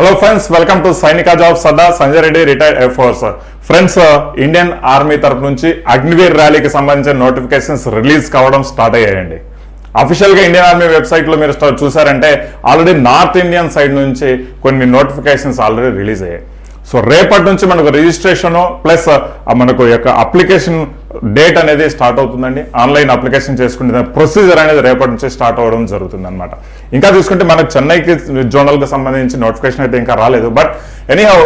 Hello friends welcome to Sainika job Sada Sanjay Reddy retired air force friends Indian army తరపు నుంచి అగ్నివీర్ ర్యాలీకి సంబంధించిన notifications release కావడం start అయ్యాయండి. అఫీషియల్గా ఇండియన్ ఆర్మీ వెబ్సైట్లో మీరు స్టార్ట్ చూసారంటే ఆల్రెడీ నార్త్ ఇండియన్ సైడ్ నుంచి కొన్ని నోటిఫికేషన్స్ ఆల్రెడీ రిలీజ్ అయ్యాయి. సో రేపటి నుంచి మనకు రిజిస్ట్రేషన్ ప్లస్ మనకు యొక్క అప్లికేషన్ డేట్ అనేది స్టార్ట్ అవుతుందండి. ఆన్లైన్ అప్లికేషన్ చేసుకునే ప్రొసీజర్ అనేది రేపటి నుంచి స్టార్ట్ అవ్వడం జరుగుతుంది అనమాట ఇంకా చూసుకుంటే మనకు చెన్నైకి జోనల్కి సంబంధించి నోటిఫికేషన్ అయితే ఇంకా రాలేదు. But anyhow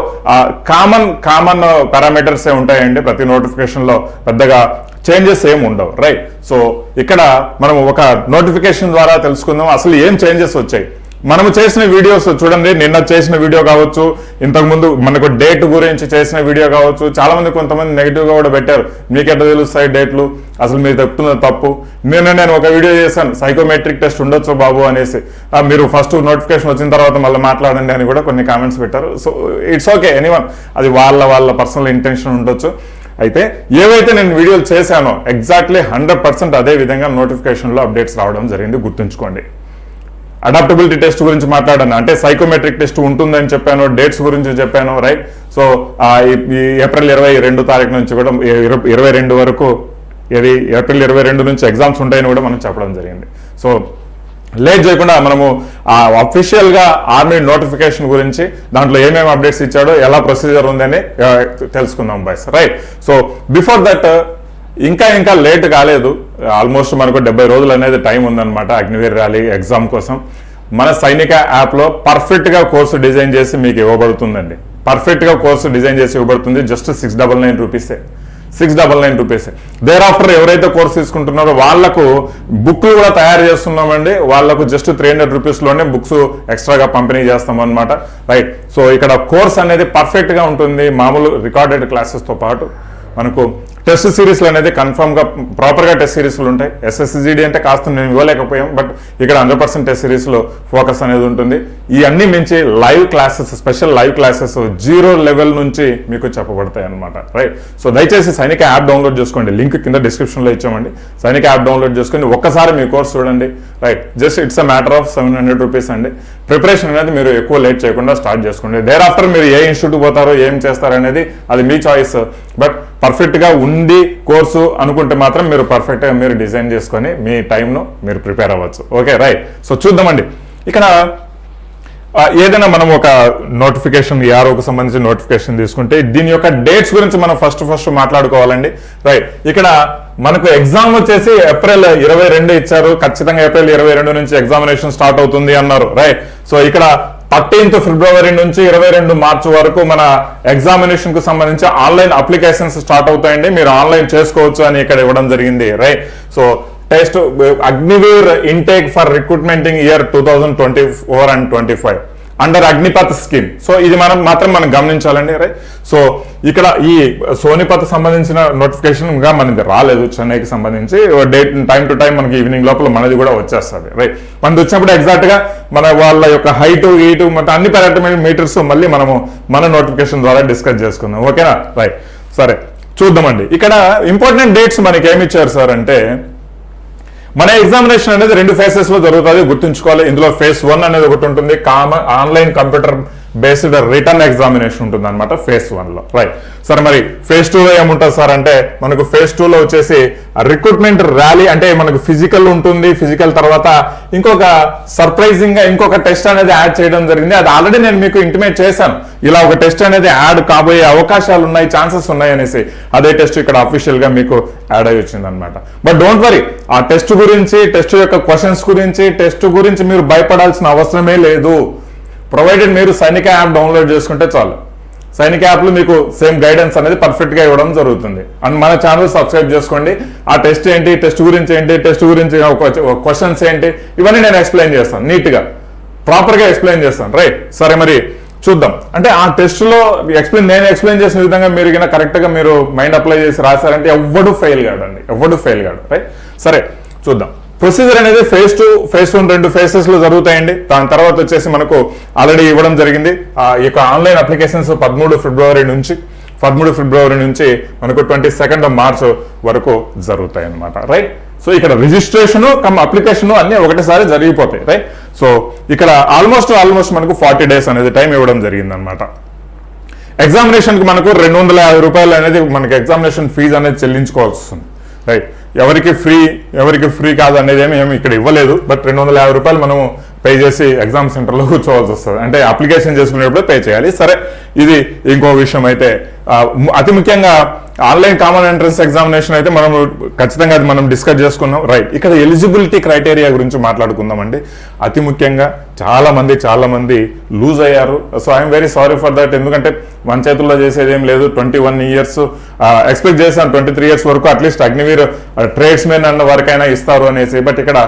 common common parameters ఏ ఉంటాయండి. ప్రతి నోటిఫికేషన్లో పెద్దగా చేంజెస్ ఏం ఉండవు. రైట్? సో ఇక్కడ మనం ఒక నోటిఫికేషన్ ద్వారా తెలుసుకుందాం. అసలు ఏం చేంజెస్ వచ్చాయి? మనము చేసిన వీడియోస్ చూడండి. నిన్న చేసిన వీడియో కావచ్చు ఇంతకు ముందు మనకు డేట్ గురించి చేసిన వీడియో కావచ్చు చాలా మంది కొంతమంది నెగిటివ్గా కూడా పెట్టారు. మీకు తెలుస్తాయి డేట్లు అసలు మీరు చెప్తున్నది తప్పు. నిన్న నేను ఒక వీడియో చేశాను. సైకోమెట్రిక్ టెస్ట్ ఉండొచ్చు బాబు అనేసి. మీరు ఫస్ట్ నోటిఫికేషన్ వచ్చిన తర్వాత మళ్ళీ మాట్లాడండి అని కూడా కొన్ని కామెంట్స్ పెట్టారు. సో ఇట్స్ ఓకే ఎనీవన్ అది వాళ్ళ వాళ్ళ పర్సనల్ ఇంటెన్షన్ ఉండొచ్చు. అయితే ఏవైతే నేను వీడియోలు చేశానో ఎగ్జాక్ట్లీ హండ్రెడ్ పర్సెంట్ అదే విధంగా నోటిఫికేషన్లో అప్డేట్స్ రావడం జరిగింది. గుర్తుంచుకోండి. అడాప్టబిలిటీ టెస్ట్ గురించి మాట్లాడాను అంటే సైకోమెట్రిక్ టెస్ట్ ఉంటుందని చెప్పాను డేట్స్ గురించి చెప్పాను రైట్ సో ఈ- ఏప్రిల్ ఇరవై రెండు తారీఖు నుంచి కూడా ఇర- ఇరవై రెండు వరకు ఇది ఏప్రిల్ ఇరవై రెండు నుంచి ఎగ్జామ్స్ ఉంటాయని కూడా మనం చెప్పడం జరిగింది. సో లేట్ చేయకుండా మనము ఆ ఆర్మీ నోటిఫికేషన్ గురించి దాంట్లో ఏమేమి అప్డేట్స్ ఇచ్చాడో ఎలా ప్రొసీజర్ ఉందని తెలుసుకుందాం boys right so before that ఇంకా ఇంకా లేట్ కాలేదు. ఆల్మోస్ట్ మనకు డెబ్బై రోజులు అనేది టైం ఉందన్నమాట అగ్నివీర్ ర్యాలీ ఎగ్జామ్ కోసం. మన సైనిక యాప్లో పర్ఫెక్ట్గా కోర్సు డిజైన్ చేసి మీకు ఇవ్వబడుతుందండి. పర్ఫెక్ట్గా కోర్సు డిజైన్ చేసి ఇవ్వబడుతుంది. జస్ట్ సిక్స్ డబల్ నైన్ రూపీసే six double nine rupees there after ఎవరైతే కోర్స్ తీసుకుంటున్నారో వాళ్ళకు బుక్లు కూడా తయారు చేస్తున్నామండి. వాళ్ళకు జస్ట్ త్రీ హండ్రెడ్ రూపీస్లోనే బుక్స్ ఎక్స్ట్రాగా పంపిణీ చేస్తాం అనమాట రైట్ సో ఇక్కడ కోర్స్ అనేది పర్ఫెక్ట్గా ఉంటుంది. మామూలు రికార్డెడ్ క్లాసెస్తో పాటు మనకు టెస్ట్ సిరీస్లు అనేది కన్ఫర్మ్గా ప్రాపర్గా టెస్ట్ సిరీస్లు ఉంటాయి. ఎస్ఎస్సిజిడి అంటే కాస్త మేము ఇవ్వలేకపోయాం బట్ ఇక్కడ హండ్రెడ్ పర్సెంట్ టెస్ట్ సిరీస్లో ఫోకస్ అనేది ఉంటుంది. ఈ అన్ని మించి live classes special live classes zero level నుంచి మీకు చెప్పబడతాయి అనమాట రైట్ సో దయచేసి సైనిక యాప్ డౌన్లోడ్ చేసుకోండి. లింక్ కింద డిస్క్రిప్షన్లో ఇచ్చామండి. సైనిక యాప్ డౌన్లోడ్ చేసుకొని ఒక్కసారి మీ కోర్స్ చూడండి right just it's a matter of seven hundred rupees అండి. ప్రిపరేషన్ అనేది మీరు ఎక్కువ లేట్ చేయకుండా స్టార్ట్ చేసుకోండి. దేర్ ఆఫ్టర్ మీరు ఏ ఇన్స్టిట్యూట్ పోతారో ఏం చేస్తారో అనేది అది మీ చాయిస్ బట్ పర్ఫెక్ట్గా ఉన్న ఉంది కోర్సు అనుకుంటే మాత్రం మీరు పర్ఫెక్ట్గా మీరు డిజైన్ చేసుకొని మీ టైంను మీరు ప్రిపేర్ అవ్వచ్చు. ఓకే రైట్ సో చూద్దామండి. ఇక్కడ ఏదైనా మనం ఒక నోటిఫికేషన్ ఈఆర్ఓకి సంబంధించిన నోటిఫికేషన్ తీసుకుంటే దీని యొక్క డేట్స్ గురించి మనం ఫస్ట్ ఫస్ట్ మాట్లాడుకోవాలండి. రైట్ ఇక్కడ మనకు ఎగ్జామ్ వచ్చేసి ఏప్రిల్ ఇరవై రెండు ఇచ్చారు. ఖచ్చితంగా ఏప్రిల్ ఇరవై రెండు నుంచి ఎగ్జామినేషన్ స్టార్ట్ అవుతుంది అన్నారు. రైట్ సో ఇక్కడ థర్టీన్త్ ఫిబ్రవరి నుంచి ఇరవై రెండు మార్చి వరకు మన ఎగ్జామినేషన్కు సంబంధించి ఆన్లైన్ అప్లికేషన్స్ స్టార్ట్ అవుతాయండి. మీరు ఆన్లైన్ చేసుకోవచ్చు అని ఇక్కడ ఇవ్వడం జరిగింది right so test Agniveer intake for recruitmenting year two thousand twenty four and twenty five under Agnipath scheme so ఇది మనం మాత్రం మనం గమనించాలండి రైట్ సో ఇక్కడ ఈ సోనిపత్ సంబంధించిన నోటిఫికేషన్గా మనది రాలేదు చెన్నైకి సంబంధించి. డేట్ టైం టు టైం మనకి ఈవినింగ్ లోపల మనది కూడా వచ్చేస్తుంది రైట్ మనది వచ్చినప్పుడు ఎగ్జాక్ట్గా మన వాళ్ళ యొక్క హైట్ ఈటు మొత్తం అన్ని పారామీటర్ మీటర్స్ మళ్ళీ మనము మన నోటిఫికేషన్ ద్వారా డిస్కస్ చేసుకుందాం. ఓకేనా రైట్ సరే చూద్దామండి. ఇక్కడ ఇంపార్టెంట్ డేట్స్ మనకి ఏమి ఇచ్చారు సార్ అంటే మన ఎగ్జామినేషన్ అనేది రెండు ఫేసెస్లో జరుగుతుంది గుర్తుంచుకోవాలి. ఇందులో ఫేస్ వన్ అనేది ఒకటి ఉంటుంది. Common online computer based written examination ఉంటుంది అనమాట ఫేస్ వన్లో. రైట్ సరే మరి ఫేజ్ టూలో ఏముంటుంది సార్ అంటే మనకు ఫేజ్ టూ లో వచ్చేసి రిక్రూట్మెంట్ ర్యాలీ అంటే మనకు ఫిజికల్ ఉంటుంది ఫిజికల్ తర్వాత ఇంకొక సర్ప్రైజింగ్గా ఇంకొక టెస్ట్ అనేది యాడ్ చేయడం జరిగింది. అది ఆల్రెడీ నేను మీకు ఇంటిమేట్ చేశాను. ఇలా ఒక టెస్ట్ అనేది యాడ్ కాబోయే అవకాశాలు ఉన్నాయి ఛాన్సెస్ ఉన్నాయి అనేసి అదే టెస్ట్ ఇక్కడ అఫీషియల్గా మీకు యాడ్ అయ్యి వచ్చింది అనమాట బట్ డోంట్ వరీ ఆ టెస్ట్ గురించి టెస్ట్ యొక్క క్వశ్చన్స్ గురించి టెస్ట్ గురించి మీరు భయపడాల్సిన అవసరమే లేదు. ప్రొవైడెడ్ మీరు సైనిక యాప్ డౌన్లోడ్ చేసుకుంటే చాలు. సైనిక యాప్లో మీకు సేమ్ గైడెన్స్ అనేది పర్ఫెక్ట్గా ఇవ్వడం జరుగుతుంది. అండ్ మన ఛానల్ సబ్స్క్రైబ్ చేసుకోండి. ఆ టెస్ట్ ఏంటి టెస్ట్ గురించి ఏంటి టెస్ట్ గురించి క్వశ్చన్స్ ఏంటి ఇవన్నీ నేను ఎక్స్ప్లెయిన్ చేస్తాను నీట్గా. ప్రాపర్గా ఎక్స్ప్లెయిన్ చేస్తాను. రైట్. సరే మరి చూద్దాం. అంటే ఆ టెస్ట్లో ఎక్స్ప్లెయిన్ నేను ఎక్స్ప్లెయిన్ చేసిన విధంగా మీరు కింద కరెక్ట్గా మీరు మైండ్ అప్లై చేసి రాశారంటే ఎవడు ఫెయిల్ కాడండి. ఎవడు ఫెయిల్ కాడు. రైట్. సరే చూద్దాం. ప్రొసీజర్ అనేది ఫేజ్ టూ ఫేజ్ వన్ రెండు ఫేసెస్లో జరుగుతాయండి. దాని తర్వాత వచ్చేసి మనకు ఆల్రెడీ ఇవ్వడం జరిగింది. ఆ ఈ యొక్క ఆన్లైన్ అప్లికేషన్స్ పదమూడు ఫిబ్రవరి నుంచి పదమూడు ఫిబ్రవరి నుంచి మనకు ట్వంటీ సెకండ్ మార్చ్ వరకు జరుగుతాయి అనమాట రైట్ సో ఇక్కడ రిజిస్ట్రేషన్ కమ్ అప్లికేషను అన్నీ ఒకటేసారి జరిగిపోతాయి. రైట్ సో ఇక్కడ ఆల్మోస్ట్ ఆల్మోస్ట్ మనకు ఫార్టీ డేస్ అనేది టైం ఇవ్వడం జరిగింది అనమాట ఎగ్జామినేషన్కి మనకు రెండు వందల యాభై రూపాయలు అనేది మనకి ఎగ్జామినేషన్ ఫీజు అనేది చెల్లించుకోవాల్సి వస్తుంది. రైట్ ఎవరికి ఫ్రీ ఎవరికి ఫ్రీ కాదు అనేది ఏమి ఏమి ఇక్కడ ఇవ్వలేదు. బట్ రెండు వందల యాభై రూపాయలు మనము పే చేసి ఎగ్జామ్ సెంటర్లో కూర్చోవాల్సి వస్తుంది. అంటే అప్లికేషన్ చేసుకునేటప్పుడు పే చేయాలి. సరే ఇది ఇంకో విషయం అయితే. అతి ముఖ్యంగా ఆన్లైన్ కామన్ ఎంట్రన్స్ ఎగ్జామినేషన్ అయితే మనం ఖచ్చితంగా అది మనం డిస్కస్ చేసుకున్నాం. రైట్. ఇక్కడ ఎలిజిబిలిటీ క్రైటీరియా గురించి మాట్లాడుకుందామండి. అతి ముఖ్యంగా చాలామంది చాలామంది లూజ్ అయ్యారు. So I'm very sorry for that. ఎందుకంటే మన చేతుల్లో చేసేది ఏం లేదు. ట్వంటీ వన్ ఇయర్స్ ఎక్స్పెక్ట్ చేశాను ట్వంటీ త్రీ ఇయర్స్ వరకు అట్లీస్ట్ అగ్నివీర్ ట్రేడ్స్ మెన్ అన్న వరకైనా ఇస్తారు అనేసి. బట్ ఇక్కడ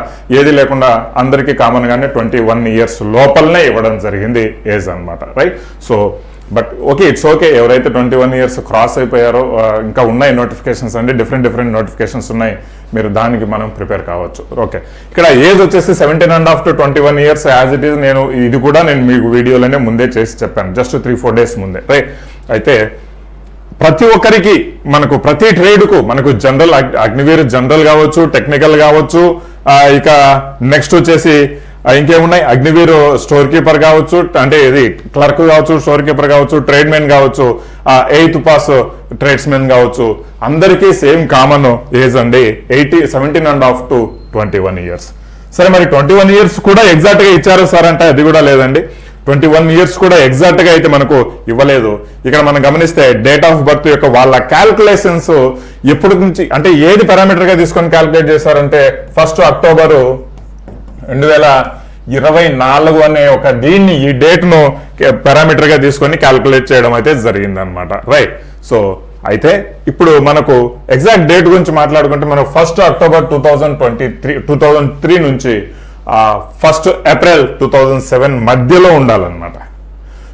ఏది లేకుండా అందరికీ కామన్గానే ట్వంటీ వన్ ఇయర్స్ లోపలనే ఇవ్వడం జరిగింది. ఏజ్ అనమాట right. So but okay it's okay. ఎవరైతే ట్వంటీ వన్ ఇయర్స్ క్రాస్ అయిపోయారో ఇంకా ఉన్నాయి నోటిఫికేషన్స్ అండి. డిఫరెంట్ డిఫరెంట్ నోటిఫికేషన్స్ ఉన్నాయి. మీరు దానికి మనం ప్రిపేర్ కావచ్చు. ఓకే. ఇక్కడ ఏజ్ వచ్చేసి seventeen and half to twenty one years as it is నేను ఇది కూడా నేను మీకు వీడియోలోనే ముందే చేసి చెప్పాను. జస్ట్ త్రీ ఫోర్ డేస్ ముందే. రైట్? అయితే ప్రతి ఒక్కరికి మనకు ప్రతి ట్రేడ్కు మనకు జనరల్ అగ్నివీర్ జనరల్ కావచ్చు టెక్నికల్ కావచ్చు ఇక నెక్స్ట్ వచ్చేసి ఇంకేమున్నాయి? అగ్నివీర్ స్టోర్ కీపర్ కావచ్చు అంటే ఇది క్లర్క్ కావచ్చు స్టోర్ కీపర్ కావచ్చు ట్రేడ్ మెన్ కావచ్చు ఎయిత్ పాస్ ట్రేడ్స్ మెన్ కావచ్చు. అందరికీ సేమ్ కామన్ ఏజ్ అండి eighty seventeen and half to twenty one years. సరే మరి ట్వంటీ వన్ ఇయర్స్ కూడా ఎగ్జాక్ట్గా ఇచ్చారు సార్ అంటే అది కూడా లేదండి. ట్వంటీ వన్ ఇయర్స్ కూడా ఎగ్జాక్ట్గా అయితే మనకు ఇవ్వలేదు. ఇక్కడ మనం గమనిస్తే డేట్ ఆఫ్ బర్త్ యొక్క వాళ్ళ క్యాల్కులేషన్స్ ఎప్పటి నుంచి అంటే ఏది పారామీటర్గా తీసుకొని క్యాల్కులేట్ చేశారంటే ఫస్ట్ అక్టోబర్ రెండు వేల ఇరవై నాలుగు అనే ఒక దీన్ని ఈ డేట్ను పారామీటర్గా తీసుకొని క్యాల్కులేట్ చేయడం అయితే జరిగిందనమాట రైట్ సో అయితే ఇప్పుడు మనకు ఎగ్జాక్ట్ డేట్ గురించి మాట్లాడుకుంటే మనం first October two thousand twenty three two thousand three నుంచి first April two thousand seven మధ్యలో ఉండాలన్నమాట.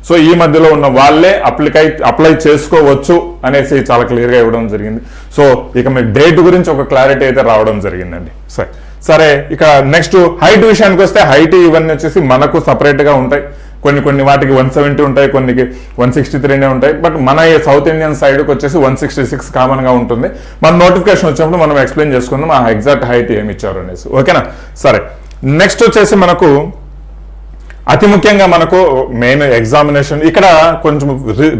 సో ఈ మధ్యలో ఉన్న వాళ్ళే అప్లికై అప్లై చేసుకోవచ్చు అనేసి చాలా క్లియర్గా ఇవ్వడం జరిగింది. సో ఇక మీ డేట్ గురించి ఒక క్లారిటీ అయితే రావడం జరిగిందండి. సరే. సరే ఇక నెక్స్ట్ హైట్ విషయానికి వస్తే హైట్ ఇవన్నీ వచ్చేసి మనకు సపరేట్గా ఉంటాయి. కొన్ని కొన్ని వాటికి వన్ సెవెంటీ ఉంటాయి కొన్నికి వన్ సిక్స్టీ త్రీనే ఉంటాయి. బట్ మన సౌత్ ఇండియన్ సైడ్కి వచ్చేసి వన్ సిక్స్టీ సిక్స్ కామన్గా ఉంటుంది. మన నోటిఫికేషన్ వచ్చినప్పుడు మనం ఎక్స్ప్లెయిన్ చేసుకుందాం ఆ ఎగ్జాక్ట్ హైట్ ఏమి ఇచ్చారు అనేసి. ఓకేనా? సరే. నెక్స్ట్ వచ్చేసి మనకు అతి ముఖ్యంగా మనకు మెయిన్ ఎగ్జామినేషన్ ఇక్కడ కొంచెం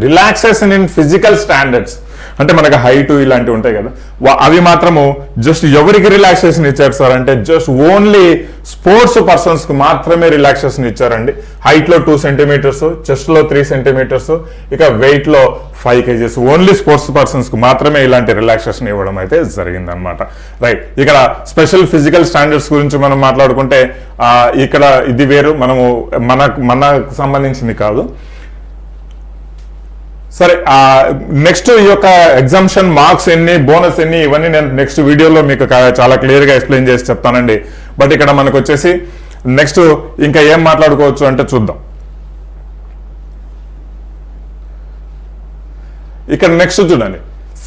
రిలాక్సేషన్ ఇన్ ఫిజికల్ స్టాండర్డ్స్ అంటే మనకు హైట్ ఇలాంటివి ఉంటాయి కదా. అవి మాత్రము జస్ట్ ఎవరికి రిలాక్సేషన్ ఇచ్చారు సార్ అంటే జస్ట్ ఓన్లీ స్పోర్ట్స్ పర్సన్స్కు మాత్రమే రిలాక్సేషన్ ఇచ్చారండి. హైట్లో టూ సెంటీమీటర్స్ చెస్ట్లో త్రీ సెంటీమీటర్స్ ఇక వెయిట్లో ఫైవ్ కేజీస్ ఓన్లీ స్పోర్ట్స్ పర్సన్స్కు మాత్రమే ఇలాంటి రిలాక్సేషన్ ఇవ్వడం అయితే జరిగిందనమాట రైట్ ఇక్కడ స్పెషల్ ఫిజికల్ స్టాండర్డ్స్ గురించి మనం మాట్లాడుకుంటే ఇక్కడ ఇది వేరు. మనము మన మనకు సంబంధించింది కాదు. సరే నెక్స్ట్ ఈ యొక్క ఎగ్జామ్షన్ మార్క్స్ ఎన్ని బోనస్ ఎన్ని ఇవన్నీ నేను నెక్స్ట్ వీడియోలో మీకు చాలా క్లియర్గా ఎక్స్ప్లెయిన్ చేసి చెప్తానండి. బట్ ఇక్కడ మనకు వచ్చేసి నెక్స్ట్ ఇంకా ఏం మాట్లాడుకోవచ్చు అంటే చూద్దాం. ఇక్కడ నెక్స్ట్ చూడండి.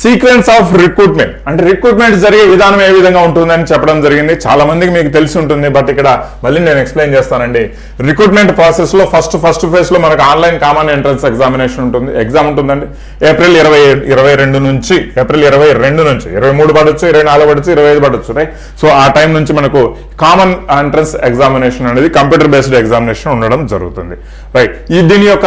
Sequence of recruitment. అంటే రిక్రూట్మెంట్ జరిగే విధానం ఏ విధంగా ఉంటుందని చెప్పడం జరిగింది. చాలా మందికి మీకు తెలిసి ఉంటుంది బట్ ఇక్కడ మళ్ళీ నేను ఎక్స్ప్లెయిన్ చేస్తానండి. రిక్రూట్మెంట్ ప్రాసెస్లో ఫస్ట్ ఫస్ట్ ఫేజ్లో మనకు ఆన్లైన్ కామన్ ఎంట్రన్స్ ఎగ్జామినేషన్ ఉంటుంది. ఎగ్జామ్ ఉంటుందండి. ఏప్రిల్ ఇరవై ఇరవై రెండు నుంచి ఏప్రిల్ ఇరవై రెండు నుంచి ఇరవై మూడు పడవచ్చు ఇరవై నాలుగు పడవచ్చు ఇరవై ఐదు పడవచ్చు రైట్ సో ఆ టైం నుంచి మనకు కామన్ ఎంట్రన్స్ ఎగ్జామినేషన్ అనేది కంప్యూటర్ బేస్డ్ ఎగ్జామినేషన్ ఉండడం జరుగుతుంది. రైట్ ఈ దీని యొక్క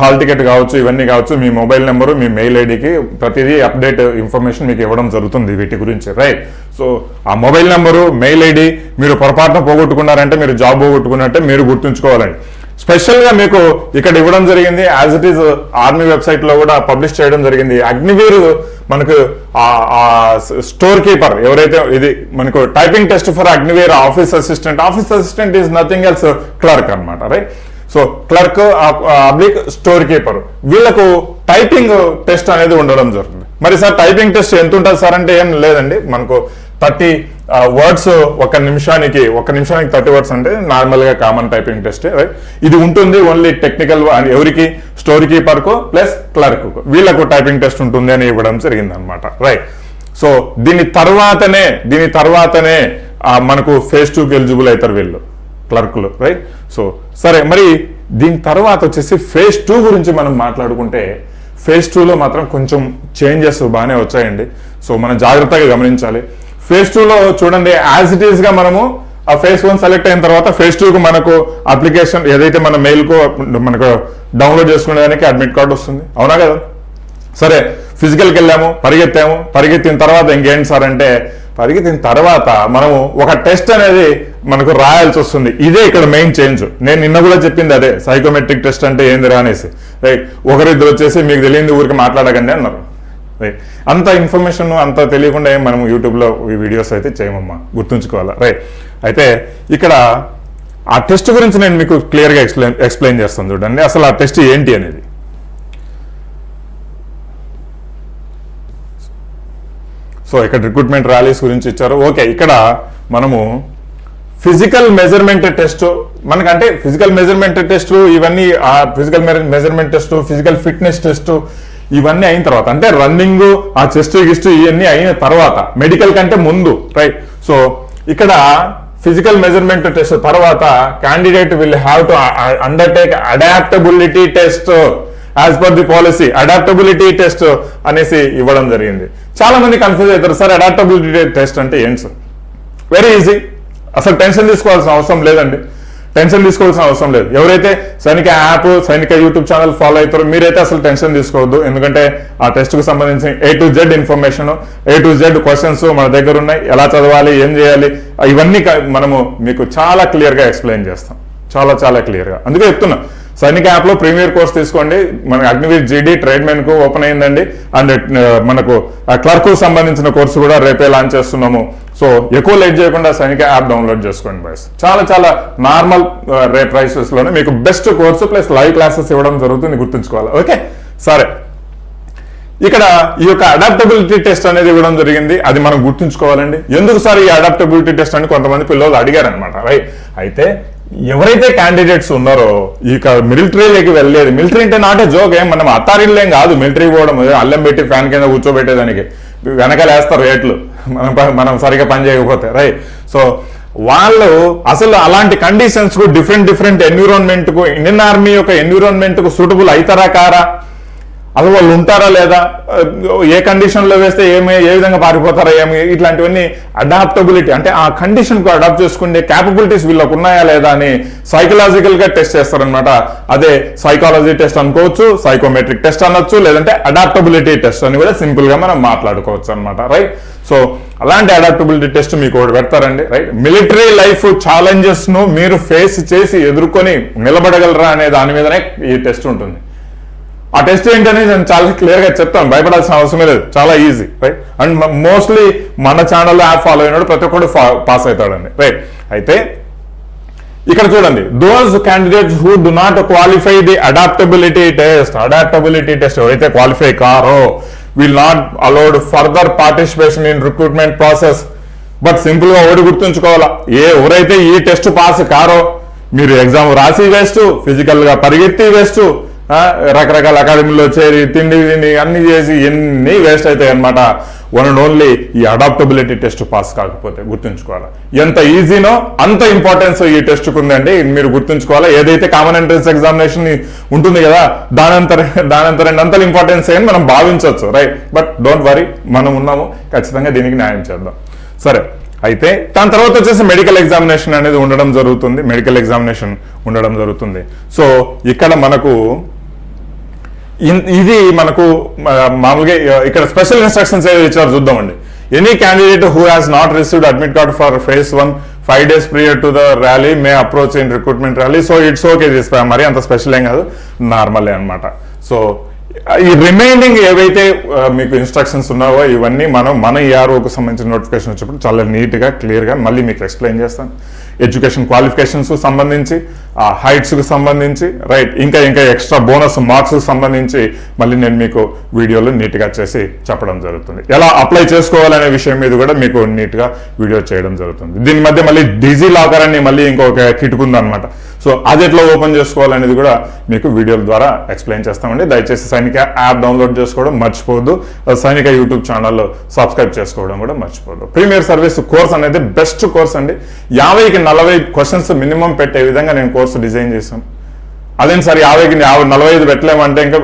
హాల్ టికెట్ కావచ్చు ఇవన్నీ కావచ్చు మీ మొబైల్ నెంబరు మీ మెయిల్ ఐడికి ప్రతిదీ అప్డేట్ ఇన్ఫర్మేషన్ మీకు ఇవ్వడం జరుగుతుంది వీటి గురించి రైట్? సో ఆ మొబైల్ నెంబరు మెయిల్ ఐడి మీరు పొరపాటున పోగొట్టుకున్నారంటే మీరు జాబ్ పోగొట్టుకున్నట్టే మీరు గుర్తుంచుకోవాలండి. స్పెషల్గా మీకు ఇక్కడ ఇవ్వడం జరిగింది యాజ్ ఇట్ ఈస్ ఆర్మీ వెబ్సైట్లో కూడా పబ్లిష్ చేయడం జరిగింది. అగ్నివీర్ మనకు స్టోర్ కీపర్ ఎవరైతే ఇది మనకు typing test for Agniveer office assistant office assistant is nothing else clerk అనమాట right so clerk oblique store keeper. వీళ్ళకు టైపింగ్ టెస్ట్ అనేది ఉండడం జరుగుతుంది. మరి సార్ టైపింగ్ టెస్ట్ ఎంత ఉంటుంది సార్ అంటే ఏం లేదండి. మనకు థర్టీ వర్డ్స్ ఒక నిమిషానికి ఒక నిమిషానికి థర్టీ వర్డ్స్ అంటే నార్మల్గా కామన్ టైపింగ్ టెస్ట్ రైట్ ఇది ఉంటుంది ఓన్లీ టెక్నికల్ ఎవరికి? స్టోర్ కీపర్కు ప్లస్ క్లర్క్ వీళ్ళకు టైపింగ్ టెస్ట్ ఉంటుంది అని ఇవ్వడం జరిగిందనమాట రైట్ సో దీని తర్వాతనే దీని తర్వాతనే మనకు ఫేస్ టూకి ఎలిజిబుల్ అవుతారు వీళ్ళు. క్లర్కులు రైట్ సో సరే మరి దీని తర్వాత వచ్చేసి ఫేజ్ టూ గురించి మనం మాట్లాడుకుంటే ఫేజ్ టూలో మాత్రం కొంచెం చేంజెస్ బాగానే వచ్చాయండి. సో మనం జాగ్రత్తగా గమనించాలి. ఫేజ్ టూలో చూడండి యాజ్ ఇట్ ఈస్గా మనము ఆ ఫేజ్ వన్ సెలెక్ట్ అయిన తర్వాత ఫేజ్ టూకు మనకు అప్లికేషన్ ఏదైతే మన మెయిల్కు మనకు డౌన్లోడ్ చేసుకునేదానికి అడ్మిట్ కార్డు వస్తుంది. అవునా కదా? సరే ఫిజికల్కి వెళ్ళాము పరిగెత్తాము. పరిగెత్తిన తర్వాత ఇంకేంటి సార్ అంటే పరిగెత్తిన తర్వాత మనము ఒక టెస్ట్ అనేది మనకు రాయాల్సి వస్తుంది. ఇదే ఇక్కడ మెయిన్ చేంజ్ నేను నిన్న కూడా చెప్పింది అదే సైకోమెట్రిక్ టెస్ట్ అంటే ఏందిరా అనేసి. రైట్ ఒకరిద్దరు వచ్చేసి మీకు తెలియంది ఊరికి మాట్లాడకండి అన్నారు. రైట్ అంత ఇన్ఫర్మేషన్ అంత తెలియకుండా ఏం మనం యూట్యూబ్లో ఈ వీడియోస్ అయితే చేయమమ్మా. గుర్తుంచుకోవాలా? రైట్ అయితే ఇక్కడ ఆ టెస్ట్ గురించి నేను మీకు క్లియర్గా ఎక్స్ప్లెయిన్ ఎక్స్ప్లెయిన్ చేస్తాను చూడండి. అసలు ఆ టెస్ట్ ఏంటి అనేది. సో ఇక్కడ రిక్రూట్మెంట్ ర్యాలీస్ గురించి ఇచ్చారు. ఓకే ఇక్కడ మనము ఫిజికల్ మెజర్మెంట్ టెస్ట్ మనకంటే ఫిజికల్ మెజర్మెంట్ టెస్ట్ ఇవన్నీ ఆ physical measurement test physical fitness test ఇవన్నీ అయిన తర్వాత అంటే రన్నింగ్ ఆ చెస్ట్ గిస్ట్ ఇవన్నీ అయిన తర్వాత మెడికల్ కంటే ముందు రైట్ సో ఇక్కడ ఫిజికల్ మెజర్మెంట్ టెస్ట్ తర్వాత candidate will have to undertake adaptability test as per the policy adaptability test అనేసి ఇవ్వడం జరిగింది. చాలా మంది కన్ఫ్యూజ్ అవుతారు. సార్ అడాప్టబిలిటీ టెస్ట్ అంటే ఏంటి సార్? వెరీ ఈజీ అసలు టెన్షన్ తీసుకోవాల్సిన అవసరం లేదండి. టెన్షన్ తీసుకోవాల్సిన అవసరం లేదు. ఎవరైతే సైనిక యాప్ సైనిక యూట్యూబ్ ఛానల్ ఫాలో అవుతారో మీరైతే అసలు టెన్షన్ తీసుకోవద్దు. ఎందుకంటే ఆ టెస్ట్కు సంబంధించిన A to Z information A to Z questions మన దగ్గర ఉన్నాయి. ఎలా చదవాలి ఏం చేయాలి ఇవన్నీ మనము మీకు చాలా క్లియర్గా ఎక్స్ప్లెయిన్ చేస్తాం. చాలా చాలా క్లియర్గా అందుకే చెప్తున్నా. సైనిక యాప్లో ప్రీమియర్ కోర్స్ తీసుకోండి. మన అగ్నివీర్ జీడీ ట్రేడ్మెన్కు ఓపెన్ అయిందండి. అండ్ uh, మనకు క్లర్క్ సంబంధించిన కోర్సు కూడా రేపే లాంచ్ చేస్తున్నాము. సో ఎక్కువ లేట్ చేయకుండా సైనిక యాప్ డౌన్లోడ్ చేసుకోండి బాయ్స్ చాలా చాలా నార్మల్ uh, రే ప్రైసెస్లోనే మీకు best course plus live classes ఇవ్వడం జరుగుతుంది. గుర్తుంచుకోవాలి. ఓకే సరే. ఇక్కడ ఈ యొక్క అడాప్టబిలిటీ టెస్ట్ అనేది ఇవ్వడం జరిగింది. అది మనం గుర్తుంచుకోవాలండి. ఎందుకు సార్ ఈ అడాప్టబిలిటీ టెస్ట్ అని కొంతమంది పిల్లలు అడిగారు అనమాట రైట్ అయితే ఎవరైతే క్యాండిడేట్స్ ఉన్నారో ఇక మిలిటరీలోకి వెళ్ళలేదు. మిలిటరీ అంటే నాటే జోక్ ఏం మనం అత్తారిల్లేం కాదు. మిలిటరీ పోవడం అల్లం పెట్టి ఫ్యాన్ కింద కూర్చోబెట్టేదానికి. వెనకలేస్తారు రేట్లు. మనం మనం సరిగా పని చేయకపోతే రైట్ సో వాళ్ళు అసలు అలాంటి కండిషన్స్కు డిఫరెంట్ డిఫరెంట్ ఎన్విరాన్మెంట్కు ఇండియన్ ఆర్మీ యొక్క ఎన్విరాన్మెంట్కు సూటబుల్ అవుతారా కారా? అసలు వాళ్ళు ఉంటారా లేదా? ఏ కండిషన్లో వేస్తే ఏమి ఏ విధంగా పారిపోతారా ఏమి? ఇట్లాంటివన్నీ అడాప్టబిలిటీ అంటే ఆ కండిషన్కు అడాప్ట్ చేసుకునే క్యాపబిలిటీస్ వీళ్ళకు ఉన్నాయా లేదా అని సైకలాజికల్గా టెస్ట్ చేస్తారనమాట అదే సైకాలజీ టెస్ట్ అనుకోవచ్చు సైకోమెట్రిక్ టెస్ట్ అనొచ్చు లేదంటే అడాప్టబిలిటీ టెస్ట్ అని కూడా సింపుల్గా మనం మాట్లాడుకోవచ్చు అనమాట రైట్ సో అలాంటి అడాప్టబిలిటీ టెస్ట్ మీకు ఒకటి పెడతారండి రైట్ మిలిటరీ లైఫ్ ఛాలెంజెస్ను మీరు ఫేస్ చేసి ఎదుర్కొని నిలబడగలరా అనే దాని మీదనే ఈ టెస్ట్ ఉంటుంది. ఆ టెస్ట్ ఏంటని నేను చాలా క్లియర్గా చెప్తాను. భయపడాల్సిన అవసరమే లేదు. చాలా ఈజీ రైట్ అండ్ మోస్ట్లీ మన ఛానల్లో యాప్ ఫాలో అయినాడు ప్రతి ఒక్కడు పాస్ అవుతాడండి రైట్ అయితే ఇక్కడ చూడండి. Those candidates who do not qualify the adaptability test adaptability test ఎవరైతే qualify కారో will not allowed further participation in recruitment process but సింపుల్గా ఒకటి గుర్తుంచుకోవాలా. ఏ ఎవరైతే ఈ టెస్ట్ పాస్ కారో మీరు ఎగ్జామ్ రాసి వేస్ట్ ఫిజికల్గా పరిగెత్తి వేస్ట్ రకరకాల అకాడమీలో చేరి తిండి తిండి అన్ని చేసి ఎన్ని వేస్ట్ అవుతాయి అనమాట వన్ అండ్ ఓన్లీ ఈ అడాప్టబిలిటీ టెస్ట్ పాస్ కాకపోతే గుర్తుంచుకోవాలి. ఎంత ఈజీనో అంత ఇంపార్టెన్స్ ఈ టెస్ట్ ఉందండి మీరు గుర్తుంచుకోవాలి. ఏదైతే కామన్ ఎంట్రన్స్ ఎగ్జామినేషన్ ఉంటుంది కదా దానంతర దానంతర అంత ఇంపార్టెన్స్ అని మనం భావించవచ్చు రైట్ బట్ డోంట్ వరీ మనం ఉన్నాము. ఖచ్చితంగా దీనికి న్యాయం చేద్దాం. సరే అయితే దాని తర్వాత వచ్చేసి మెడికల్ ఎగ్జామినేషన్ అనేది ఉండడం జరుగుతుంది. మెడికల్ ఎగ్జామినేషన్ ఉండడం జరుగుతుంది. సో ఇక్కడ మనకు ఇది మనకు మామూలుగా ఇక్కడ స్పెషల్ ఇన్స్ట్రక్షన్స్ ఏదో ఇచ్చారు చూద్దామండి. Any candidate who has not received admit card for phase one five days prior to the rally may approach in recruitment rally so it's okay తీసుకురా మరి అంత స్పెషల్ ఏం కాదు. నార్మలే అన్నమాట. సో ఈ రిమైనింగ్ ఏవైతే మీకు ఇన్స్ట్రక్షన్స్ ఉన్నావో ఇవన్నీ మనం మన ఈఆర్ఓకు సంబంధించిన నోటిఫికేషన్ వచ్చినప్పుడు చాలా నీట్గా క్లియర్గా మళ్ళీ మీకు ఎక్స్ప్లెయిన్ చేస్తాను. ఎడ్యుకేషన్ క్వాలిఫికేషన్స్ సంబంధించి హైట్స్కి సంబంధించి రైట్ ఇంకా ఇంకా ఎక్స్ట్రా బోనస్ మార్క్స్కి సంబంధించి మళ్ళీ నేను మీకు వీడియోలు నీట్గా చేసి చెప్పడం జరుగుతుంది. ఎలా అప్లై చేసుకోవాలనే విషయం మీద కూడా మీకు నీట్గా వీడియో చేయడం జరుగుతుంది. దీని మధ్య మళ్ళీ డిజీ లాకర్ అని మళ్ళీ ఇంకొక కిటుకుందనమాట సో అది ఎట్లా ఓపెన్ చేసుకోవాలనేది కూడా మీకు వీడియోల ద్వారా ఎక్స్ప్లెయిన్ చేస్తామండి. దయచేసి సైనిక యాప్ డౌన్లోడ్ చేసుకోవడం మర్చిపోవద్దు. సైనిక యూట్యూబ్ ఛానల్లో సబ్స్క్రైబ్ చేసుకోవడం కూడా మర్చిపోవద్దు. ప్రీమియర్ సర్వీస్ కోర్స్ అనేది బెస్ట్ కోర్స్ అండి. యాభైకి నలభై క్వశ్చన్స్ మినిమం పెట్టే విధంగా నేను కోర్సు డిజైన్ చేశాను. అదేం సార్ యాభైకి యాభై నలభై ఐదు పెట్టలేమంటే ఇంకా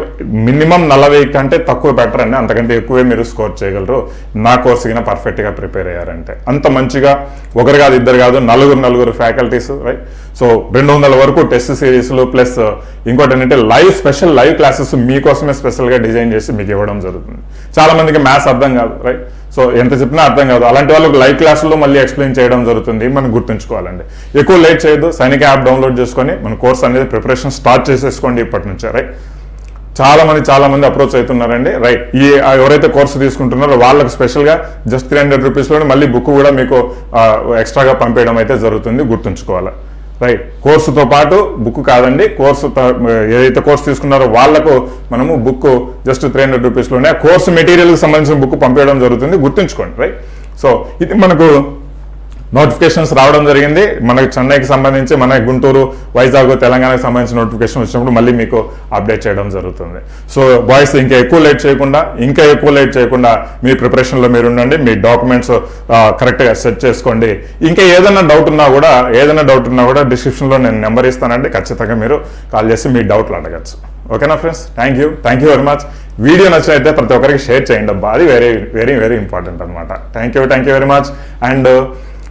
మినిమం నలభై కంటే తక్కువ పెట్టరండి. అంతకంటే ఎక్కువే మీరు స్కోర్ చేయగలరు. నా కోర్సు కింద పర్ఫెక్ట్గా ప్రిపేర్ అయ్యారంటే. అంత మంచిగా ఒకరు కాదు ఇద్దరు కాదు నలుగురు నలుగురు ఫ్యాకల్టీస్ రైట్ సో రెండు వందల వరకు టెస్ట్ సిరీస్లు ప్లస్ ఇంకోటి ఏంటంటే లైవ్ స్పెషల్ లైవ్ క్లాసెస్ మీకోసమే స్పెషల్గా డిజైన్ చేసి మీకు ఇవ్వడం జరుగుతుంది. చాలా మందికి మ్యాథ్స్ అర్థం కాదు రైట్ సో ఎంత చెప్పినా అర్థం కాదు. అలాంటి వాళ్ళకి లైవ్ క్లాసుల్లో మళ్ళీ ఎక్స్ప్లెయిన్ చేయడం జరుగుతుంది మనం గుర్తుంచుకోవాలండి. ఎక్కువ లేట్ చేయొద్దు సైనిక యాప్ డౌన్లోడ్ చేసుకొని మన కోర్స్ అనేది ప్రిపరేషన్ స్టార్ట్ చేసేసుకోండి ఇప్పటి నుంచే రైట్ చాలా మంది చాలా మంది అప్రోచ్ అవుతున్నారండి రైట్ ఈ ఎవరైతే కోర్సు తీసుకుంటున్నారో వాళ్ళకి స్పెషల్గా జస్ట్ త్రీ హండ్రెడ్ రూపీస్లో మళ్ళీ బుక్ కూడా మీకు ఎక్స్ట్రాగా పంపేయడం అయితే జరుగుతుంది గుర్తుంచుకోవాలి. రైట్ కోర్సుతో పాటు బుక్ కాదండి. కోర్సు త- ఏదైతే కోర్సు తీసుకున్నారో వాళ్ళకు మనము బుక్ జస్ట్ త్రీ హండ్రెడ్ రూపీస్లోనే ఆ కోర్సు మెటీరియల్కి సంబంధించిన బుక్ పంపించడం జరుగుతుంది. గుర్తుంచుకోండి. రైట్ సో ఇది మనకు నోటిఫికేషన్స్ రావడం జరిగింది. మనకి చెన్నైకి సంబంధించి మన గుంటూరు వైజాగ్ తెలంగాణకు సంబంధించిన నోటిఫికేషన్ వచ్చినప్పుడు మళ్ళీ మీకు అప్డేట్ చేయడం జరుగుతుంది. సో బాయ్స్ ఇంకా ఎక్కువ లేట్ చేయకుండా ఇంకా ఎక్కువ లేట్ చేయకుండా మీ ప్రిపరేషన్లో మీరు ఉండండి. మీ డాక్యుమెంట్స్ కరెక్ట్గా సెట్ చేసుకోండి. ఇంకా ఏదైనా డౌట్ ఉన్నా కూడా ఏదైనా డౌట్ ఉన్నా కూడా డిస్క్రిప్షన్లో నేను నెంబర్ ఇస్తానండి. ఖచ్చితంగా మీరు కాల్ చేసి మీ డౌట్లు అడగచ్చు. ఓకేనా friends? Thank you. Thank you very much. Video నచ్చినైతే ప్రతి ఒక్కరికి షేర్ చేయండి. అబ్బా అది వెరీ వెరీ వెరీ ఇంపార్టెంట్ అనమాట thank you thank you very much. And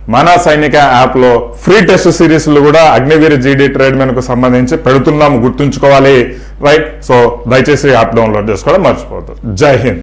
మన సైనిక యాప్లో ఫ్రీ టెస్ట్ సిరీస్లు కూడా అగ్నివీర్ జీడీ ట్రేడ్ మెన్కు సంబంధించి పెడుతున్నాము గుర్తుంచుకోవాలి. రైట్? సో దయచేసి యాప్ డౌన్లోడ్ చేసుకోవడం మర్చిపోవద్దు. జై హింద్.